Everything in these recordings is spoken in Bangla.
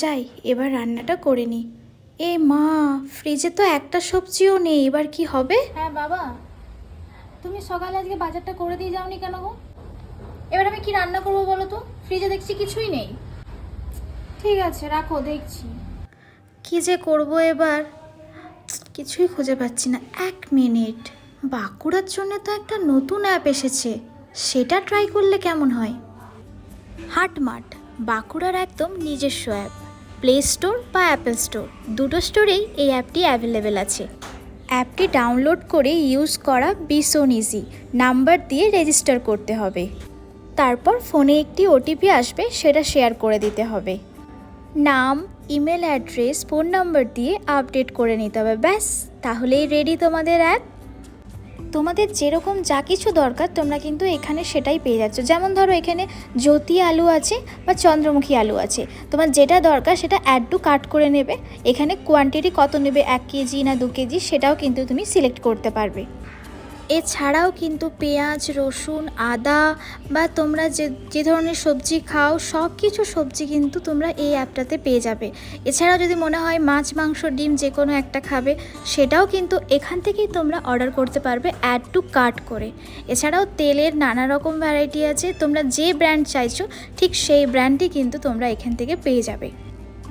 যাই এবার রান্নাটা করে নিই। এ মা ফ্রিজে তো একটা সবজিও নেই এবার কি হবে? হ্যাঁ বাবা তুমি সকালে আজকে বাজারটা করে দিয়ে যাওনি কেন গো? এবার আমি কি রান্না করব বলো তো? ফ্রিজে দেখছি কিছুই নেই। ঠিক আছে রাখো দেখছি। কি যে করব এবার? কিছুই খুঁজে পাচ্ছি না এক মিনিট। বাঁকুড়ার জন্য তো একটা নতুন অ্যাপ এসেছে সেটা ট্রাই করলে কেমন হয়? হাটমার্ট বাঁকুড়ার একদম নিজস্ব অ্যাপ প্লে স্টোর বা অ্যাপেল স্টোর দুটো স্টোরেই এই অ্যাপটি অ্যাভেলেবেল আছে। অ্যাপটি ডাউনলোড করে ইউজ করা ভীষণ ইজি নাম্বার দিয়ে রেজিস্টার করতে হবে। তারপর ফোনে একটি ওটিপি আসবে, সেটা শেয়ার করে দিতে হবে। নাম ইমেল অ্যাড্রেস ফোন নাম্বার দিয়ে আপডেট করে নিতে হবে, ব্যাস। তাহলেই রেডি তোমাদের অ্যাপ তোমাদের যেরকম যা কিছু দরকার, তোমরা কিন্তু এখানে সেটাই পেয়ে যাচ্ছ। যেমন ধরো এখানে জ্যোতি আলু আছে বা চন্দ্রমুখী আলু আছে। তোমার যেটা দরকার সেটা অ্যাড টু কাট করে নেবে। এখানে কোয়ান্টিটি কত নেবে, এক কেজি না দু কেজি, সেটাও কিন্তু তুমি সিলেক্ট করতে পারবে। এছাড়াও কিন্তু পেঁয়াজ, রসুন, আদা বা তোমরা যে যে ধরনের সবজি খাও সব কিছু সবজি কিন্তু তোমরা এই অ্যাপটাতে পেয়ে যাবে। এছাড়াও যদি মনে হয় মাছ, মাংস, ডিম যে কোনো একটা খাবে, সেটাও কিন্তু এখান থেকেই তোমরা অর্ডার করতে পারবে অ্যাড টু কার্ট করে। এছাড়াও তেলের নানা রকম ভ্যারাইটি আছে, তোমরা যে ব্র্যান্ড চাইছো, ঠিক সেই ব্র্যান্ডই কিন্তু তোমরা এখান থেকে পেয়ে যাবে।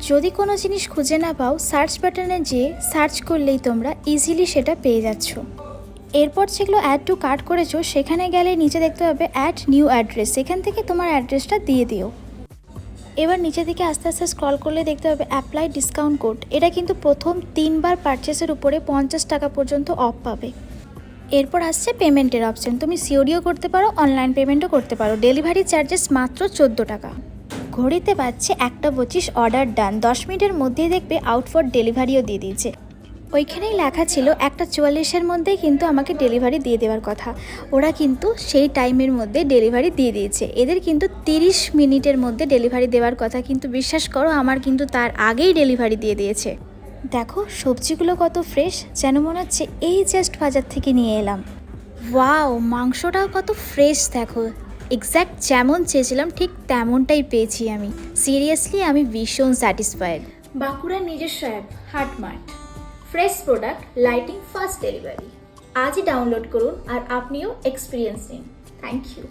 যদি কোনো জিনিস খুঁজে না পাও, সার্চ বাটনে যেয়ে সার্চ করলেই তোমরা ইজিলি সেটা পেয়ে যাচ্ছ। এরপর যেগুলো অ্যাড টু কার্ট করেছ, সেখানে গেলে নিচে দেখতে পাবে অ্যাড নিউ অ্যাড্রেস সেখান থেকে তোমার অ্যাড্রেসটা দিয়ে দিও। এবার নিচে দিকে আস্তে আস্তে স্ক্রল করলে দেখতে পাবে অ্যাপ্লাই ডিসকাউন্ট কোড এটা কিন্তু প্রথম তিনবার পারচেসের উপরে পঞ্চাশ টাকা পর্যন্ত অফ পাবে। এরপর আসছে পেমেন্টের অপশন তুমি সিওরিও করতে পারো অনলাইন পেমেন্টও করতে পারো। ডেলিভারি চার্জেস মাত্র চোদ্দ টাকা। ঘড়িতে পাচ্ছে একটা পঁচিশ অর্ডার ডান দশ মিনিটের মধ্যেই দেখবে আউট ফর ডেলিভারিও দিয়ে দিয়েছে। ওইখানেই লেখা ছিল, একটা চুয়াল্লিশের মধ্যেই কিন্তু আমাকে ডেলিভারি দিয়ে দেওয়ার কথা। ওরা কিন্তু সেই টাইমের মধ্যে ডেলিভারি দিয়ে দিয়েছে। এদের কিন্তু তিরিশ মিনিটের মধ্যে ডেলিভারি দেওয়ার কথা কিন্তু বিশ্বাস করো, আমার কিন্তু তার আগেই ডেলিভারি দিয়ে দিয়েছে। দেখো, সবজিগুলো কত ফ্রেশ যেন মনে হচ্ছে এই জাস্ট বাজার থেকে নিয়ে এলাম। ওয়াও, মাংসটাও কত ফ্রেশ দেখো। এক্স্যাক্ট যেমন চেয়েছিলাম, ঠিক তেমনটাই পেয়েছি আমি। সিরিয়াসলি আমি ভীষণ স্যাটিসফাইড বাঁকুড়ার নিজস্ব app Hatmart. Fresh product lightning fast delivery আজই ডাউনলোড করুন আর আপনিও এক্সপিরিয়েন্স নিন। Thank you